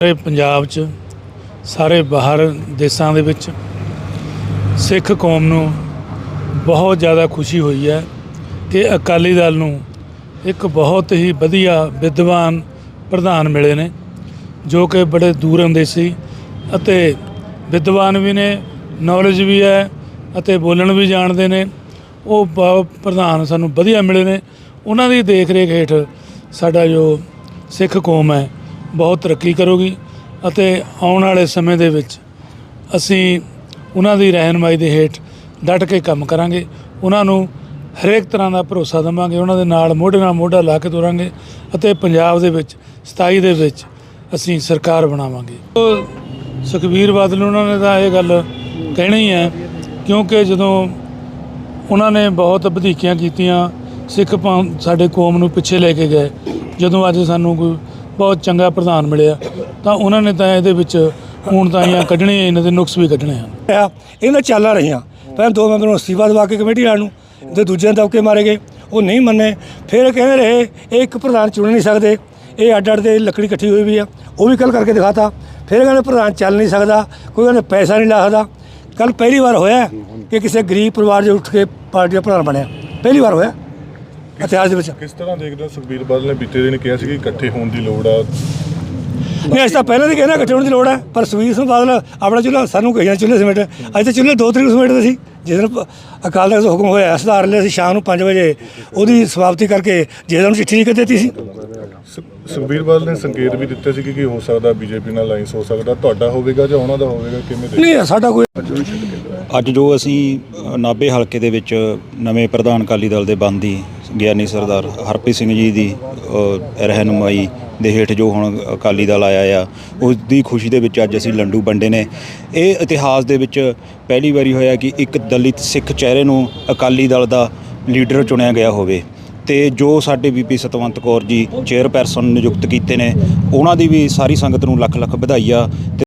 ਸਾਰੇ ਪੰਜਾਬ 'ਚ ਸਾਰੇ ਬਾਹਰ ਦੇਸ਼ਾਂ ਦੇ ਵਿੱਚ ਸਿੱਖ ਕੌਮ ਨੂੰ ਬਹੁਤ ਜ਼ਿਆਦਾ ਖੁਸ਼ੀ ਹੋਈ ਹੈ ਕਿ ਅਕਾਲੀ ਦਲ ਨੂੰ ਇੱਕ ਬਹੁਤ ਹੀ ਵਧੀਆ ਵਿਦਵਾਨ ਪ੍ਰਧਾਨ ਮਿਲੇ ਨੇ, ਜੋ ਕਿ ਬੜੇ ਦੂਰ ਅੰਦੇਸੀ ਅਤੇ ਵਿਦਵਾਨ ਵੀ ਨੇ ਨੌਲੇਜ ਵੀ ਹੈ ਅਤੇ ਬੋਲਣ ਵੀ ਜਾਣਦੇ ਨੇ। ਉਹ ਬ- ਪ੍ਰਧਾਨ ਸਾਨੂੰ ਵਧੀਆ ਮਿਲੇ ਨੇ। ਉਹਨਾਂ ਦੀ ਦੇਖ ਰੇਖ ਹੇਠ ਸਾਡਾ ਜੋ ਸਿੱਖ ਕੌਮ ਹੈ ਬਹੁਤ ਤਰੱਕੀ ਕਰੂਗੀ ਅਤੇ ਆਉਣ ਵਾਲੇ ਸਮੇਂ ਦੇ ਵਿੱਚ ਅਸੀਂ ਉਹਨਾਂ ਦੀ ਰਹਿਨਮਾਈ ਦੇ ਹੇਠ ਡਟ ਕੇ ਕੰਮ ਕਰਾਂਗੇ, ਉਹਨਾਂ ਨੂੰ ਹਰੇਕ ਤਰ੍ਹਾਂ ਦਾ ਭਰੋਸਾ ਦੇਵਾਂਗੇ, ਉਹਨਾਂ ਦੇ ਨਾਲ ਮੋਢੇ ਨਾਲ ਮੋਢਾ ਲਾ ਕੇ ਤੁਰਾਂਗੇ ਅਤੇ ਪੰਜਾਬ ਦੇ ਵਿੱਚ 27 ਦੇ ਵਿੱਚ ਅਸੀਂ ਸਰਕਾਰ ਬਣਾਵਾਂਗੇ। ਉਹ ਸੁਖਬੀਰ ਬਾਦਲ ਉਹਨਾਂ ਨੇ ਤਾਂ ਇਹ ਗੱਲ ਕਹਿਣੀ ਹੈ, ਕਿਉਂਕਿ ਜਦੋਂ ਉਹਨਾਂ ਨੇ ਬਹੁਤ ਵਧੀਕੀਆਂ ਕੀਤੀਆਂ, ਸਿੱਖ ਪੰਥ ਸਾਡੇ ਕੌਮ ਨੂੰ ਪਿੱਛੇ ਲੈ ਕੇ ਗਏ, ਜਦੋਂ ਅੱਜ ਸਾਨੂੰ ਕੋਈ ਬਹੁਤ ਚੰਗਾ ਪ੍ਰਧਾਨ ਮਿਲਿਆ, ਤਾਂ ਉਹਨਾਂ ਨੇ ਤਾਂ ਇਹਦੇ ਵਿੱਚ ਹੁਣ ਤਾਂ ਇਹ ਕੱਢਣੇ ਇਹਨਾਂ ਦੇ ਨੁਕਸ ਵੀ ਕੱਢਣੇ ਹਨ। ਆ ਇਹਨਾਂ ਚੱਲਾਂ ਰਹੀਆਂ। ਪਹਿਲਾਂ ਦੋ ਮੈਂਬਰ ਨੂੰ ਅਸਤੀਫਾ ਦਵਾ ਕੇ ਕਮੇਟੀ ਵਾਲ ਨੂੰ, ਤੇ ਦੂਜਿਆਂ ਨੂੰ ਦਬਕੇ ਮਾਰੇ ਗਏ। ਉਹ ਨਹੀਂ ਮੰਨੇ। ਫਿਰ ਕਹਿੰਦੇ ਰਹੇ, ਇਹ ਇੱਕ ਪ੍ਰਧਾਨ ਚੁਣ ਨਹੀਂ ਸਕਦੇ। ਇਹ ਅੱਡ ਅੱਡ ਦੇ ਲੱਕੜੀ ਇਕੱਠੀ ਹੋਈ ਵੀ ਆ। ਉਹ ਵੀ ਕੱਲ ਕਰਕੇ ਦਿਖਾਤਾ। ਫਿਰ ਕਹਿੰਦੇ ਪ੍ਰਧਾਨ ਚੱਲ ਨਹੀਂ ਸਕਦਾ। ਕੋਈ ਕਹਿੰਦੇ ਪੈਸਾ ਨਹੀਂ ਲਾ ਸਕਦਾ। ਕੱਲ ਪਹਿਲੀ ਵਾਰ ਹੋਇਆ ਕਿ ਕਿਸੇ ਗਰੀਬ ਪਰਿਵਾਰ ਦੇ ਉੱਠ ਕੇ ਪਾਰਟੀ ਦਾ ਪ੍ਰਧਾਨ ਬਣਿਆ। ਪਹਿਲੀ ਵਾਰ ਹੋਇਆ। ਇਤਿਹਾਸ ਦੇ ਵਿੱਚ। ਕਿਸ ਤਰ੍ਹਾਂ ਦੇਖਦੇ ਹੋ ਸੁਖਬੀਰ ਬਾਦਲ ਨੇ ਬੀਤੇ ਦਿਨ ਕਿਹਾ ਸੀ ਕਿ ਇਕੱਠੇ ਹੋਣ ਦੀ ਲੋੜ ਆ? ਨਹੀਂ ਅਸੀਂ ਤਾਂ ਪਹਿਲਾਂ ਵੀ ਕਹਿੰਦਾ ਇਕੱਠੇ ਹੋਣ ਦੀ ਲੋੜ ਹੈ ਪਰ ਸੁਖਬੀਰ ਸਿੰਘ ਬਾਦਲ ਆਪਣਾ ਚੁੱਲ੍ਹਾ ਸਾਨੂੰ ਕਹੀਆਂ ਚੁੱਲ੍ਹੇ ਸਮੇਟ ਅੱਜ ਤਾਂ ਚੁੱਲ੍ਹੇ ਦੋ ਤਰੀਕ ਨੂੰ ਸਮੇਟਦੇ ਸੀ। ਜਿਸ ਦਿਨ ਅਕਾਲ ਤਖਤ ਦਾ ਹੁਕਮ ਹੋਇਆ ਸੁਧਾਰ ਲਈ ਅਸੀਂ ਸ਼ਾਮ ਨੂੰ 5 ਵਜੇ। ਉਹਦੀ ਸਮਾਪਤੀ ਕਰਕੇ ਜਿਸ ਦਿਨ ਚਿੱਠੀ ਲਿਖ ਦਿੱਤੀ ਸੀ। ਸੁ- ਸੁਖਬੀਰ ਬਾਦਲ ਨੇ ਸੰਕੇਤ ਵੀ ਦਿੱਤੇ ਸੀ ਕਿ ਹੋ ਸਕਦਾ ਬੀਜੇਪੀ ਨਾਲ ਅਲਾਈਅੰਸ ਹੋ ਸਕਦਾ ਤੁਹਾਡਾ ਹੋਵੇਗਾ ਜਾਂ ਉਹਨਾਂ ਦਾ ਹੋਵੇਗਾ ਕਿਵੇਂ ਨਹੀਂ ਸਾਡਾ ਕੋਈ ਅੱਜ ਜੋ ਅਸੀਂ ਅ, ਨਾਭੇ ਹਲਕੇ ਦੇ ਵਿੱਚ ਨਵੇਂ ਪ੍ਰਧਾਨ ਅਕਾਲੀ ਦਲ ਦੇ ਬੰਦੀ ਗਿਆਨੀ ਸਰਦਾਰ ਹਰਪ੍ਰੀਤ ਸਿੰਘ ਜੀ ਦੀ ਰਹਿਨੁਮਾਈ ਦੇ ਹੇਠ ਜੋ ਹੁਣ ਅਕਾਲੀ ਦਲ ਆਇਆ ਆ ਉਸ ਦੀ ਖੁਸ਼ੀ ਦੇ ਵਿੱਚ ਅੱਜ ਅਸੀਂ ਲੰਡੂ ਵੰਡੇ ਨੇ। ਇਹ ਇਤਿਹਾਸ ਦੇ ਵਿੱਚ ਪਹਿਲੀ ਵਾਰੀ ਹੋਇਆ ਕਿ ਇੱਕ ਦਲਿਤ ਸਿੱਖ ਚਿਹਰੇ ਨੂੰ ਅਕਾਲੀ ਦਲ ਦਾ ਲੀਡਰ ਚੁਣਿਆ ਗਿਆ ਹੋਵੇ। ਤੇ ਜੋ ਸਾਡੇ ਬੀਬੀ ਸਤਵੰਤ ਕੌਰ ਜੀ ਚੇਅਰਪਰਸਨ ਨਿਯੁਕਤ ਕੀਤੇ ਨੇ ਉਹਨਾਂ ਦੀ ਵੀ ਸਾਰੀ ਸੰਗਤ ਨੂੰ ਲੱਖ ਲੱਖ ਵਧਾਈ ਆ ਤੇ